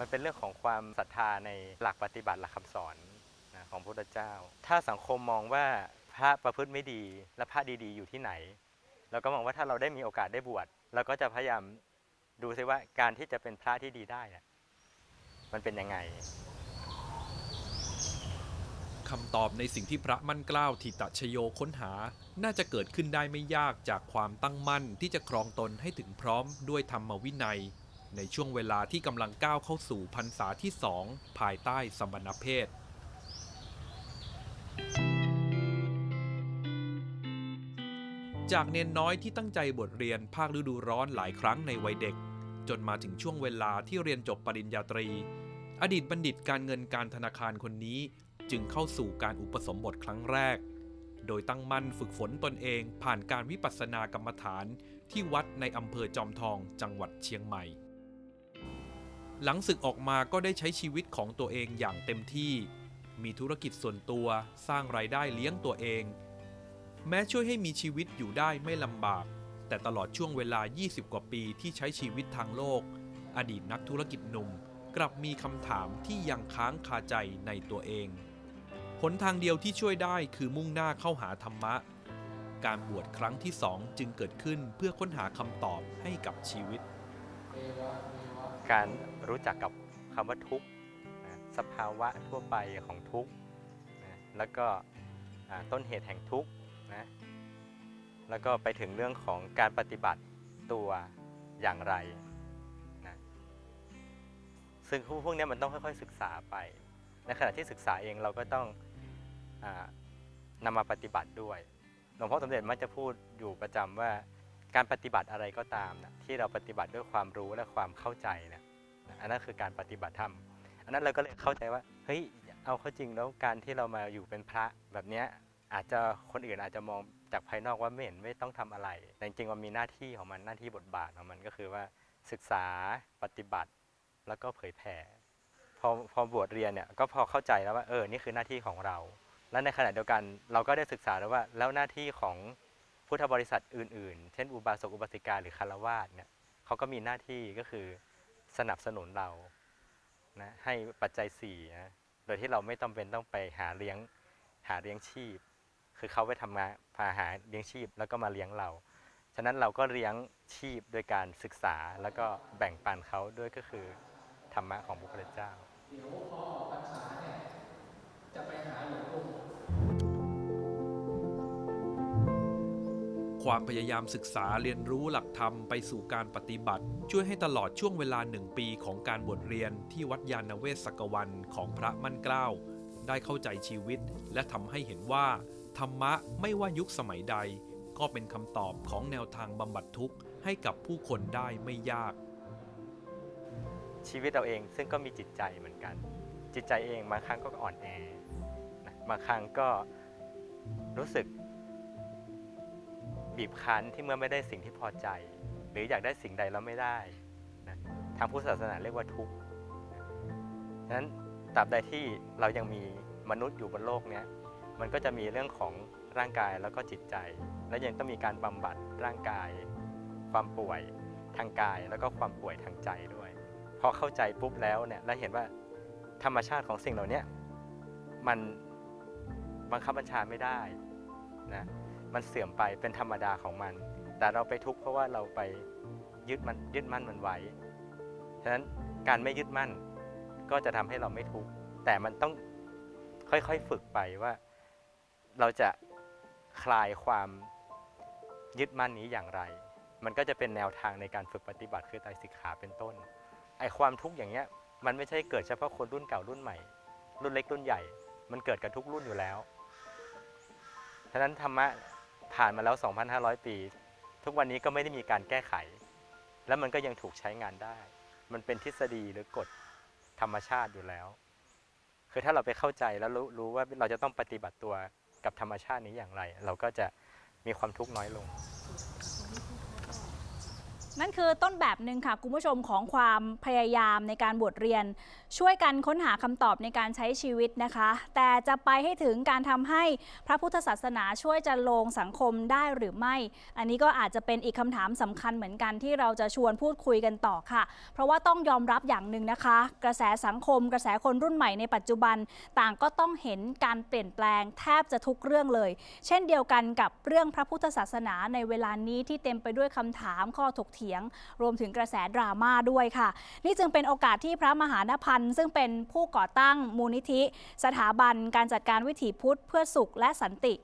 มันเป็นเรื่องของความศรัทธาในหลักปฏิบัติหลักคำสอนนะของพระพุทธเจ้า ถ้าสังคมมองว่าพระประพฤติไม่ดีและพระดีๆ อยู่ที่ไหนเราก็มองว่าถ้าเราได้มีโอกาสได้บวชเราก็จะพยายามดูซิว่าการที่จะเป็นพระที่ดีได้นะมันเป็นยังไงคำตอบในสิ่งที่พระมั่นเกล้าทิตชโยค้นหา น่าจะเกิดขึ้นได้ไม่ยากจากความตั้งมั่นที่จะครองตนให้ถึงพร้อมด้วยธรรมวินัย ในช่วงเวลาที่กำลังก้าวเข้าสู่พรรษาที่สองภายใต้สมณเพศจากเนนน้อยที่ตั้งใจบทเรียนภาคฤดูร้อนหลายครั้งในวัยเด็ก จนมาถึงช่วงเวลาที่เรียนจบปริญญาตรี อดีตบัณฑิตการเงินการธนาคารคนนี้จึงเข้าสู่การอุปสมบทครั้งแรก โดยตั้งมั่นฝึกฝนตนเองผ่านการวิปัสสนากรรมฐานที่วัดในอำเภอจอมทองจังหวัดเชียงใหม่ หลังศึกออกมาก็ได้ใช้ชีวิตของตัวเองอย่างเต็มที่ มีธุรกิจส่วนตัวสร้างรายได้เลี้ยงตัวเอง แม้ช่วยให้มีชีวิตอยู่ได้ไม่ลำบาก แต่ตลอดช่วงเวลา 20 กว่าปีที่ใช้ชีวิตทางโลก อดีตนักธุรกิจหนุ่มกลับมีคำถามที่ยังค้างคาใจในตัวเองหนทางเดียวที่ช่วยได้คือมุ่งหน้าเข้าหาธรรมะ การบวชครั้งที่สองจึงเกิดขึ้นเพื่อค้นหาคำตอบให้กับชีวิต การรู้จักกับคำว่าทุกข์สภาวะทั่วไปของทุกข์แล้วก็ต้นเหตุแห่งทุกข์นะแล้วก็ไปถึงเรื่องของการปฏิบัติตัวอย่างไรนะซึ่งพวกนี้มันต้องค่อยๆศึกษาไป ในขณะที่ศึกษาเองเราก็ต้องอนำมาปฏิบัติด้วย หลวงพ่อสมเด็จมักจะพูดอยู่ประจำว่า การปฏิบัติอะไรก็ตามนะที่เราปฏิบัติด้วยความรู้และความเข้าใจนะอันนั้นคือการปฏิบัติธรรมอันนั้นเราก็เลยเข้าใจว่าเฮ้ยเอาเข้าจริงแล้วการที่เรามาอยู่เป็นพระแบบเนี้ยอาจจะคนอื่นอาจจะมองจากภายนอกว่าไม่เห็นไม่ต้องทำอะไร แต่จริงๆมันมีหน้าที่ของมันหน้าที่บทบาทของมันก็คือว่าศึกษาปฏิบัติแล้วก็เผยแผ่พอพอบวชเรียนเนี่ยก็พอเข้าใจแล้วว่าเออนี่คือหน้าที่ของเรา และในขณะเดียวกันเราก็ได้ศึกษาแล้วว่าแล้วหน้าที่ของ พุทธบริษัทอื่นๆ เช่น อุบาสกอุบาสิกาหรือคารวาสเนี่ยเขาก็มีหน้าที่ก็คือสนับสนุนเรานะให้ปัจจัยสี่นะโดยที่เราไม่ต้องเป็นต้องไปหาเลี้ยงหาเลี้ยงชีพ คือเขาไปทำงานพาหาเลี้ยงชีพแล้วก็มาเลี้ยงเรา ฉะนั้นเราก็เลี้ยงชีพโดยการศึกษาแล้วก็แบ่งปันเขาด้วยก็คือธรรมะของพระพุทธเจ้า ความพยายามศึกษาเรียนรู้หลักธรรมไปสู่การปฏิบัติ ช่วยให้ตลอดช่วงเวลาหนึ่งปีของการบวชเรียนที่วัดยาณเวศกวันของพระมั่นเกล้า ได้เข้าใจชีวิต และทำให้เห็นว่า ธรรมะไม่ว่ายุคสมัยใด ก็เป็นคำตอบของแนวทางบำบัดทุกข์ให้กับผู้คนได้ไม่ยาก ชีวิตเราเองซึ่งก็มีจิตใจเหมือนกัน จิตใจเองบางครั้งก็อ่อนแอบางครั้งก็รู้สึก บีบคั้นที่เมื่อไม่ได้สิ่งที่พอใจ หรืออยากได้สิ่งใดแล้วไม่ได้นะทางพุทธศาสนาเรียกว่าทุกข์นะฉะนั้นตราบใดที่เรายังมีมนุษย์อยู่บนโลกนี้มันก็จะมีเรื่องของร่างกายแล้วก็จิตใจ และยังต้องมีการบำบัดร่างกาย ความป่วยทางกายแล้วก็ความป่วยทางใจด้วย พอเข้าใจปุ๊บแล้วเนี่ยแล้วเห็นว่าธรรมชาติของสิ่งเหล่านี้มันบังคับบัญชาไม่ได้นะ มันเสื่อมไปเป็นธรรมดาของมัน แต่เราไปทุกข์เพราะว่าเราไปยึดมันยึดมั่นมันไว้ ฉะนั้นการไม่ยึดมั่นก็จะทำให้เราไม่ทุกข์ แต่มันต้องค่อยๆฝึกไปว่า เราจะคลายความยึดมั่นนี้อย่างไร มันก็จะเป็นแนวทางในการฝึกปฏิบัติคือไตรสิกขาเป็นต้น ไอความทุกข์อย่างเงี้ย มันไม่ใช่เกิดเฉพาะคนรุ่นเก่ารุ่นใหม่ รุ่นเล็กรุ่นใหญ่ มันเกิดกันทุกรุ่นอยู่แล้ว ฉะนั้นธรรมะ ผ่านมาแล้ว 2,500 ปี ทุกวันนี้ก็ไม่ได้มีการแก้ไข แล้วมันก็ยังถูกใช้งานได้ มันเป็นทฤษฎีหรือกฎธรรมชาติอยู่แล้ว คือถ้าเราไปเข้าใจแล้วรู้รู้ว่าเราจะต้องปฏิบัติตัวกับธรรมชาตินี้อย่างไร เราก็จะมีความทุกข์น้อยลง นั่นคือต้นแบบหนึ่งค่ะ คุณผู้ชมของความพยายามในการบวชเรียน ช่วยกันค้นหาคำตอบในการใช้ชีวิตนะคะ แต่จะไปให้ถึงการทำให้พระพุทธศาสนาช่วยจะลงสังคมได้หรือไม่ อันนี้ก็อาจจะเป็นอีกคำถามสำคัญเหมือนกันที่เราจะชวนพูดคุยกันต่อค่ะ เพราะว่าต้องยอมรับอย่างหนึ่งนะคะ กระแสสังคม กระแสคนรุ่นใหม่ในปัจจุบัน ต่างก็ต้องเห็นการเปลี่ยนแปลงแทบจะทุกเรื่องเลย เช่นเดียวกันกับเรื่องพระพุทธศาสนาในเวลานี้ที่เต็มไปด้วยคำถามข้อถกเถียง รวมถึงกระแสดราม่าด้วยค่ะ นี่จึงเป็นโอกาสที่พระมหานพันธ์ซึ่งเป็นผู้ก่อตั้งมูลนิธิ สถาบันการจัดการวิถีพุทธเพื่อสุขและสันติ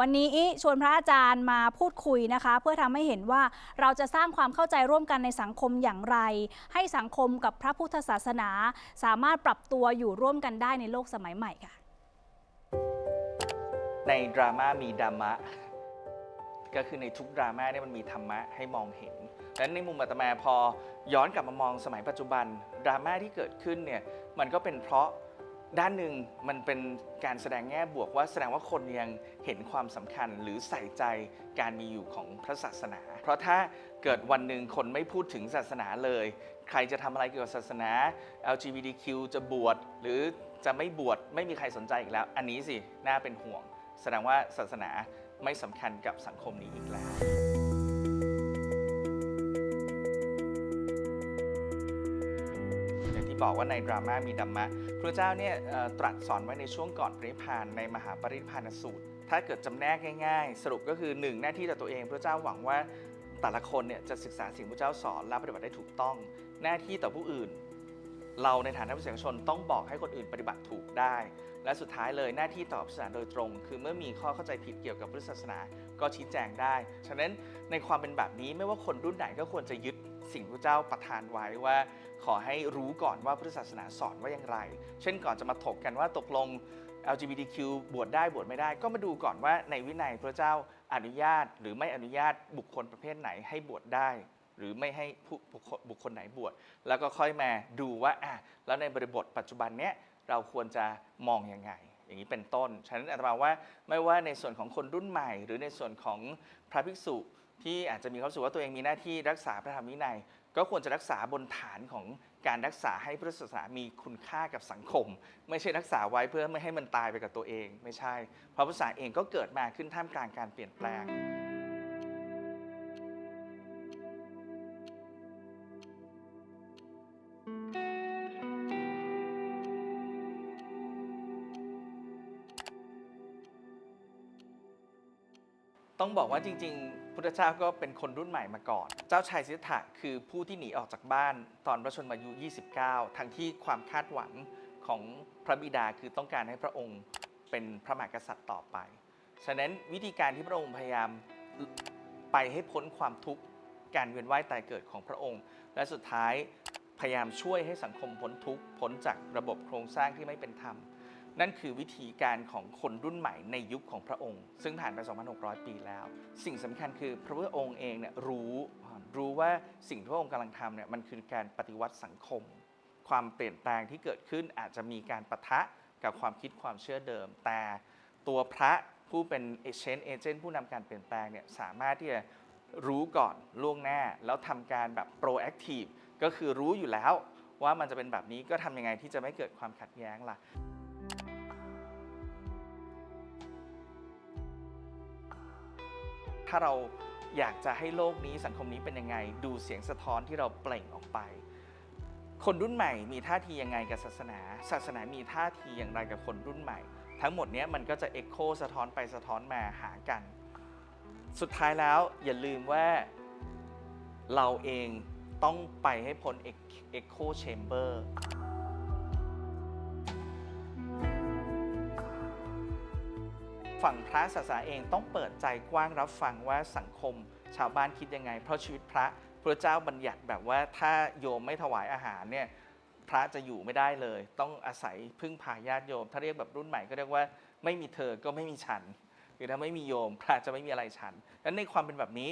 วันนี้ชวนพระอาจารย์มาพูดคุยนะคะ เพื่อทำให้เห็นว่าเราจะสร้างความเข้าใจร่วมกันในสังคมอย่างไร ให้สังคมกับพระพุทธศาสนา สามารถปรับตัวอยู่ร่วมกันได้ในโลกสมัยใหม่ค่ะ ในดราม่ามีดรามะ ก็คือในทุกดราม่าเนี่ยมันมีธรรมะให้มองเห็น ดังนั้นในมุมอาตมาพอย้อนกลับมามองสมัยปัจจุบันดราม่าที่เกิดขึ้นเนี่ยมันก็เป็นเพราะด้านหนึ่งมันเป็นการแสดงแง่บวกว่าแสดงว่าคนยังเห็นความสำคัญหรือใส่ใจการมีอยู่ของพระศาสนา เพราะถ้าเกิดวันหนึ่งคนไม่พูดถึงศาสนาเลย ใครจะทำอะไรเกี่ยวกับศาสนา LGBTQ จะบวชหรือจะไม่บวชไม่มีใครสนใจอีกแล้ว อันนี้สิน่าเป็นห่วง แสดงว่าศาสนาไม่สำคัญกับสังคมนี้อีกแล้ว ที่บอกว่าในดราม่ามีดัมมะพระเจ้าเนี่ยตรัสสอนไว้ในช่วงก่อนปริพานในมหาปริพานสูตร ถ้าเกิดจำแนกง่ายๆ สรุปก็คือหนึ่งหน้าที่ต่อตัวเอง พระเจ้าหวังว่าแต่ละคนเนี่ยจะศึกษาสิ่งพระเจ้าสอนและปฏิบัติได้ถูกต้อง หน้าที่ต่อผู้อื่น เราในฐานะผู้เสียงชนต้องบอกให้คนอื่นปฏิบัติถูกได้ และสุดท้ายเลยหน้าที่ต่อศาสนาโดยตรง คือเมื่อมีข้อเข้าใจผิดเกี่ยวกับพุทธศาสนาก็ชี้แจงได้ ฉะนั้นในความเป็นแบบนี้ไม่ว่าคนรุ่นไหนก็ควรจะยึด สิ่งพระเจ้าประทานไว้ว่า ขอให้รู้ก่อนว่าพุทธศาสนาสอนว่าอย่างไร เช่นก่อนจะมาถกกันว่าตกลง LGBTQ บวชได้บวชไม่ได้ ก็มาดูก่อนว่าในวินัยพระเจ้าอนุญาต หรือไม่อนุญาตบุคคลประเภทไหนให้บวชได้ หรือไม่ให้ผู้บุคคลไหนบวชแล้วก็ค่อยมาดูว่าอะแล้วในบริบทปัจจุบันเนี้ยเราควรจะมองยังไงอย่างนี้เป็นต้น ฉะนั้นอาตมาว่าไม่ว่าในส่วนของคนรุ่นใหม่ หรือในส่วนของพระภิกษุ ที่อาจจะมีความรู้สึกว่าตัวเองมีหน้าที่รักษาพระธรรมวินัย ก็ควรจะรักษาบนฐานของการรักษาให้พุทธศาสนามีคุณค่ากับสังคม ไม่ใช่รักษาไว้เพื่อไม่ให้มันตายไปกับตัวเอง ไม่ใช่ เพราะพุทธศาสนาเองก็เกิดมาขึ้นท่ามกลางการเปลี่ยนแปลงต้องบอกว่าจริง ๆ พุทธเจ้าก็เป็นคนรุ่นใหม่มาก่อน เจ้าชายสิทธัตถะคือผู้ที่หนีออกจากบ้านตอนพระชนมายุ 29 ทั้งที่ความคาดหวังของพระบิดาคือต้องการให้พระองค์เป็นพระมหากษัตริย์ต่อไป ฉะนั้นวิธีการที่พระองค์พยายามไปให้พ้นความทุกข์การเวียนว่ายตายเกิดของพระองค์ และสุดท้ายพยายามช่วยให้สังคมพ้นทุกข์พ้นจากระบบโครงสร้างที่ไม่เป็นธรรม นั่นคือวิธีการของคนรุ่นใหม่ในยุคของพระองค์ ซึ่งผ่านไป 2,600 ปีแล้ว สิ่งสำคัญคือพระพุทธองค์เองเนี่ยรู้รู้ว่าสิ่งที่พระองค์กำลังทำเนี่ยมันคือการปฏิวัติสังคม ความเปลี่ยนแปลงที่เกิดขึ้นอาจจะมีการปะทะกับความคิดความเชื่อเดิม แต่ตัวพระผู้เป็นเอเชนเอเจนต์ผู้นำการเปลี่ยนแปลงเนี่ยสามารถที่จะรู้ก่อนล่วงหน้า แล้วทำการแบบโปรแอคทีฟก็คือรู้อยู่แล้วว่ามันจะเป็นแบบนี้ก็ทำยังไงที่จะไม่เกิดความขัดแย้งล่ะ ถ้าเราอยากจะให้โลกนี้สังคมนี้เป็นยังไง ดูเสียงสะท้อนที่เราเปล่งออกไป คนรุ่นใหม่มีท่าทียังไงกับศาสนา ศาสนามีท่าทีอย่างไรกับคนรุ่นใหม่ ทั้งหมดนี้มันก็จะเอ็กโคสะท้อนไปสะท้อนมาหากัน สุดท้ายแล้วอย่าลืมว่าเราเองต้องไปให้พ้นเอ็กโคแชมเบอร์ ฝั่งพระศาสนาเองต้องเปิดใจกว้างรับฟังว่าสังคม ชาวบ้านคิดยังไง เพราะชีวิตพระพระเจ้าบัญญัติแบบว่าถ้าโยมไม่ถวายอาหารเนี่ยพระจะอยู่ไม่ได้เลย ต้องอาศัยพึ่งพาญาติโยม ถ้าเรียกแบบรุ่นใหม่ก็เรียกว่าไม่มีเธอก็ไม่มีฉันคือถ้าไม่มีโยม พระจะไม่มีอะไรฉันดังนั้นในความเป็นแบบนี้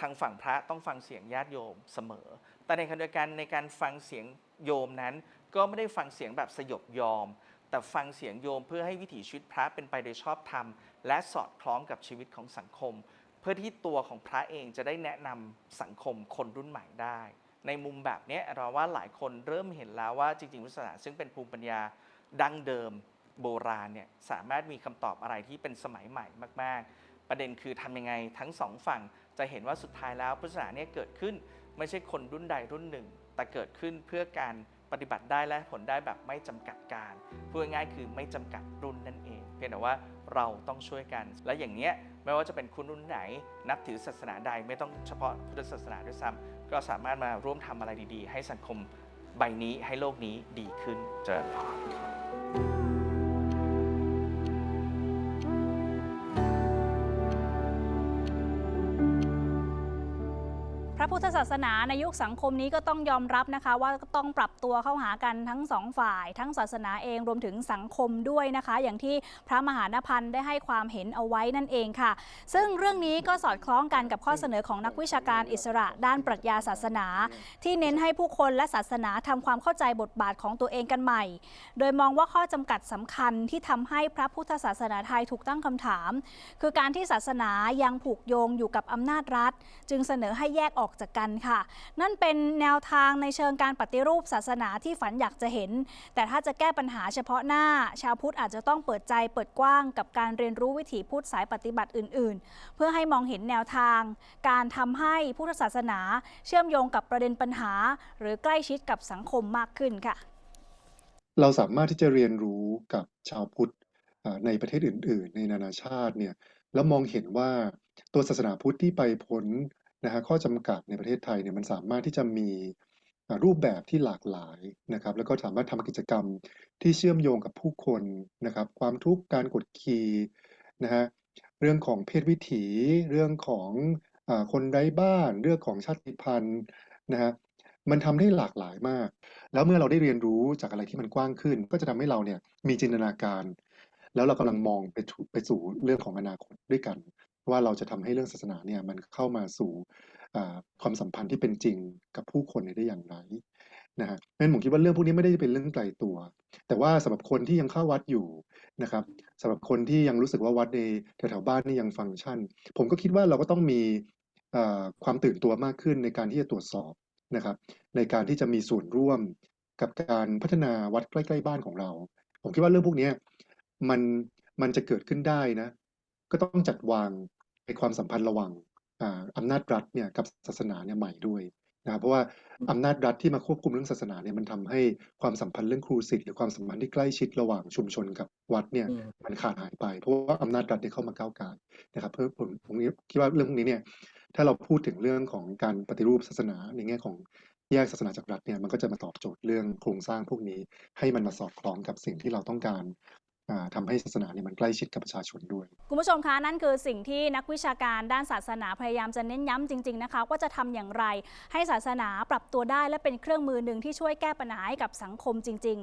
ทางฝั่งพระต้องฟังเสียงญาติโยมเสมอ แต่ในขณะเดียวกันในการฟังเสียงโยมนั้น ก็ไม่ได้ฟังเสียงแบบสยบยอม แต่ฟังเสียงโยมเพื่อให้วิถีชีวิตพระเป็นไปโดยชอบธรรม และสอดคล้องกับชีวิตของสังคม เพื่อที่ตัวของพระเองจะได้แนะนำสังคมคนรุ่นใหม่ได้ ในมุมแบบนี้เราว่าหลายคนเริ่มเห็นแล้วว่าจริงๆพุทธศาสนาซึ่งเป็นภูมิปัญญาดั้งเดิมโบราณเนี่ยสามารถมีคำตอบอะไรที่เป็นสมัยใหม่มาก ๆ ประเด็นคือทำยังไงทั้งสองฝั่งจะเห็นว่าสุดท้ายแล้วพุทธศาสนาเนี่ยเกิดขึ้น ไม่ใช่คนรุ่นใดรุ่นหนึ่ง แต่เกิดขึ้นเพื่อการ ปฏิบัติได้และผลได้แบบไม่จำกัดการพูดง่ายคือไม่จำกัดรุ่นนั่นเอง เพียงแต่ว่าเราต้องช่วยกัน และอย่างเนี้ยไม่ว่าจะเป็นคุณรุ่นไหน นับถือศาสนาใดไม่ต้องเฉพาะพุทธศาสนาด้วยซ้ำก็สามารถมาร่วมทำอะไรดีๆ ให้สังคมใบนี้ให้โลกนี้ดีขึ้นเจริญพร พระพุทธศาสนาในยุคสังคมนี้ก็ต้องยอมรับนะคะ ว่าต้องปรับตัวเข้าหากันทั้งสองฝ่าย ทั้งศาสนาเองรวมถึงสังคมด้วยนะคะ อย่างที่พระมหานพันธ์ได้ให้ความเห็นเอาไว้นั่นเองค่ะ ซึ่งเรื่องนี้ก็สอดคล้องกันกับข้อเสนอของนักวิชาการอิสระ ด้านปรัชญาศาสนา ที่เน้นให้ผู้คนและศาสนาทำความเข้าใจบทบาทของตัวเองกันใหม่ โดยมองว่าข้อจำกัดสำคัญที่ทำให้พระพุทธศาสนาไทยถูกตั้งคำถาม คือการที่ศาสนายังผูกโยงอยู่กับอำนาจรัฐ จึงเสนอให้แยกออกจากกันค่ะ นั่นเป็นแนวทางในเชิงการปฏิรูปศาสนาที่ฝันอยากจะเห็น แต่ถ้าจะแก้ปัญหาเฉพาะหน้า ชาวพุทธอาจจะต้องเปิดใจเปิดกว้างกับการเรียนรู้วิถีพุทธสายปฏิบัติอื่น ๆ เพื่อให้มองเห็นแนวทาง การทำให้พุทธศาสนา เชื่อมโยงกับประเด็นปัญหา หรือใกล้ชิดกับสังคมมากขึ้นค่ะ เราสามารถที่จะเรียนรู้กับชาวพุทธในประเทศอื่น ๆ ในนานาชาติเนี่ยแล้วมองเห็นว่าตัวศาสนาพุทธที่ไปพ้น นะฮะข้อจำกัดในประเทศไทยเนี่ยมันสามารถที่จะมีรูปแบบที่หลากหลายนะครับ แล้วก็สามารถทำกิจกรรมที่เชื่อมโยงกับผู้คนนะครับ ความทุกข์การกดขี่นะฮะเรื่องของเพศวิถี เรื่องของอคนไร้บ้าน เรื่องของชาติพันธุ์นะฮะมันทำได้หลากหลายมาก แล้วเมื่อเราได้เรียนรู้จากอะไรที่มันกว้างขึ้น ก็จะทำให้เราเนี่ยมีจินตนาการ แล้วเรากำลังมองไปถูไปสู่เรื่องของอนาคตด้วยกัน ว่าเราจะทำให้เรื่องศาสนาเนี่ยมันเข้ามาสู่ความสัมพันธ์ที่เป็นจริงกับผู้คนได้อย่างไรนะฮะงั้นผมคิดว่าเรื่องพวกนี้ไม่ได้เป็นเรื่องไกลตัว แต่ว่าสำหรับคนที่ยังเข้าวัดอยู่นะครับสำหรับคนที่ยังรู้สึกว่าวัดในแถวๆบ้านนี่ยังฟังก์ชัน ผมก็คิดว่าเราก็ต้องมีความตื่นตัวมากขึ้นในการที่จะตรวจสอบนะครับ ในการที่จะมีส่วนร่วมกับการพัฒนาวัดใกล้ๆบ้านของเรา ผมคิดว่าเรื่องพวกนี้มันมันจะเกิดขึ้นได้นะ ก็ต้องจัดวาง ความสัมพันธ์ระหว่างอ่าอำนาจรัฐเนี่ยกับศาสนาเนี่ยใหม่ด้วยนะครับเพราะว่าอำนาจรัฐที่มาควบคุมเรื่องศาสนาเนี่ยมันทำให้ความสัมพันธ์เรื่องครูศิษย์หรือความสัมพันธ์ที่ใกล้ชิดระหว่างชุมชนกับวัดเนี่ยอืมมันขาดหายไป เพราะว่าอำนาจรัฐได้เข้ามาก้าวไก่ายนะครับเพื่อผมผมคิดว่าเรื่องพวกนี้เนี่ยถ้าเราพูดถึงเรื่องของการปฏิรูปศาสนาในแง่ของแยกศาสนาจากรัฐเนี่ยมันก็จะมาตอบโจทย์เรื่องโครงสร้างพวกนี้ ให้มันมาสอดคล้องกับสิ่งที่เราต้องการ ทำทำให้ศาสนาเนี่ยมันใกล้ชิดกับประชาชนด้วย คุณผู้ชมคะนั่นคือสิ่งที่นักวิชาการด้านศาสนาพยายามจะเน้นย้ำจริง ๆนะคะ ว่าจะทำอย่างไรให้ศาสนาปรับตัวได้และเป็นเครื่องมือหนึ่งที่ช่วยแก้ปัญหาให้กับสังคมจริง